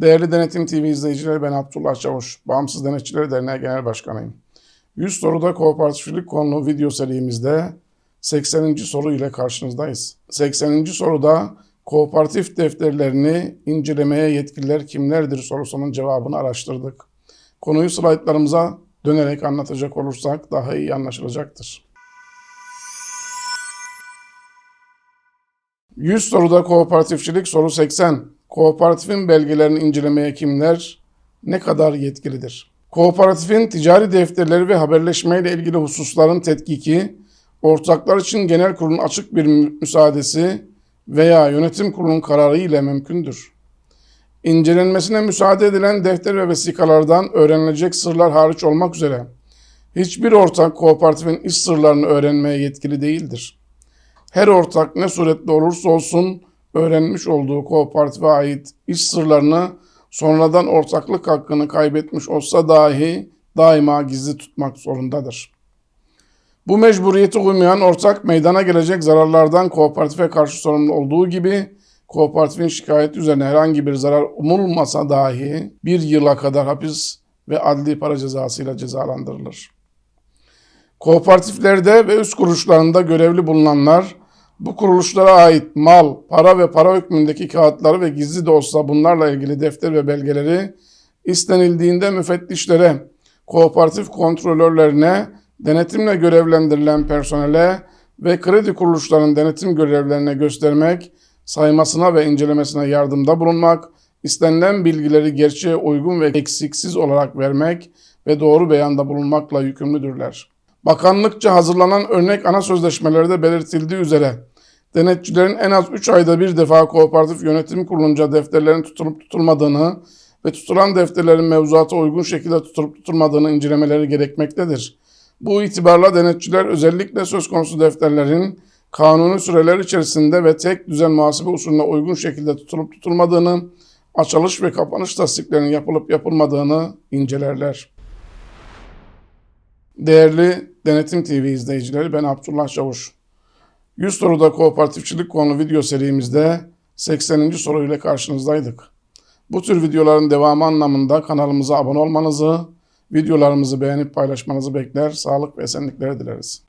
Değerli Denetim TV izleyicileri ben Abdullah Çavuş, Bağımsız Denetçiler Derneği Genel Başkanıyım. 100 soruda kooperatiflik konulu video serimizde 80. soru ile karşınızdayız. 80. soruda kooperatif defterlerini incelemeye yetkililer kimlerdir sorusunun cevabını araştırdık. Konuyu slaytlarımıza dönerek anlatacak olursak daha iyi anlaşılacaktır. 100 soruda kooperatifçilik soru 80. Kooperatifin belgelerini incelemeye kimler ne kadar yetkilidir? Kooperatifin ticari defterleri ve haberleşmeyle ilgili hususların tetkiki, ortaklar için genel kurulun açık bir mü- müsaadesi veya yönetim kurulunun kararı ile mümkündür. İncelenmesine müsaade edilen defter ve vesikalardan öğrenilecek sırlar hariç olmak üzere hiçbir ortak kooperatifin iş sırlarını öğrenmeye yetkili değildir. Her ortak ne suretle olursa olsun öğrenmiş olduğu kooperatife ait iş sırlarını sonradan ortaklık hakkını kaybetmiş olsa dahi daima gizli tutmak zorundadır. Bu mecburiyeti uymayan ortak meydana gelecek zararlardan kooperatife karşı sorumlu olduğu gibi kooperatifin şikayet üzerine herhangi bir zarar umulmasa dahi bir yıla kadar hapis ve adli para cezasıyla cezalandırılır. Kooperatiflerde ve üst kuruluşlarında görevli bulunanlar bu kuruluşlara ait mal, para ve para hükmündeki kağıtları ve gizli de olsa bunlarla ilgili defter ve belgeleri istenildiğinde müfettişlere, kooperatif kontrolörlerine, denetimle görevlendirilen personele ve kredi kuruluşlarının denetim görevlerine göstermek, saymasına ve incelemesine yardımda bulunmak, istenilen bilgileri gerçeğe uygun ve eksiksiz olarak vermek ve doğru beyanda bulunmakla yükümlüdürler. Bakanlıkça hazırlanan örnek ana sözleşmelerde belirtildiği üzere denetçilerin en az 3 ayda bir defa kooperatif yönetim kurulunca defterlerin tutulup tutulmadığını ve tutulan defterlerin mevzuata uygun şekilde tutulup tutulmadığını incelemeleri gerekmektedir. Bu itibarla denetçiler özellikle söz konusu defterlerin kanuni süreler içerisinde ve tek düzen muhasebe usulüne uygun şekilde tutulup tutulmadığını, açılış ve kapanış tasdiklerinin yapılıp yapılmadığını incelerler. Değerli Denetim TV izleyicileri ben Abdullah Çavuş. 100 soruda kooperatifçilik konu video serimizde 80. soruyla karşınızdaydık. Bu tür videoların devamı anlamında kanalımıza abone olmanızı, videolarımızı beğenip paylaşmanızı bekler, sağlık ve esenlikler dileriz.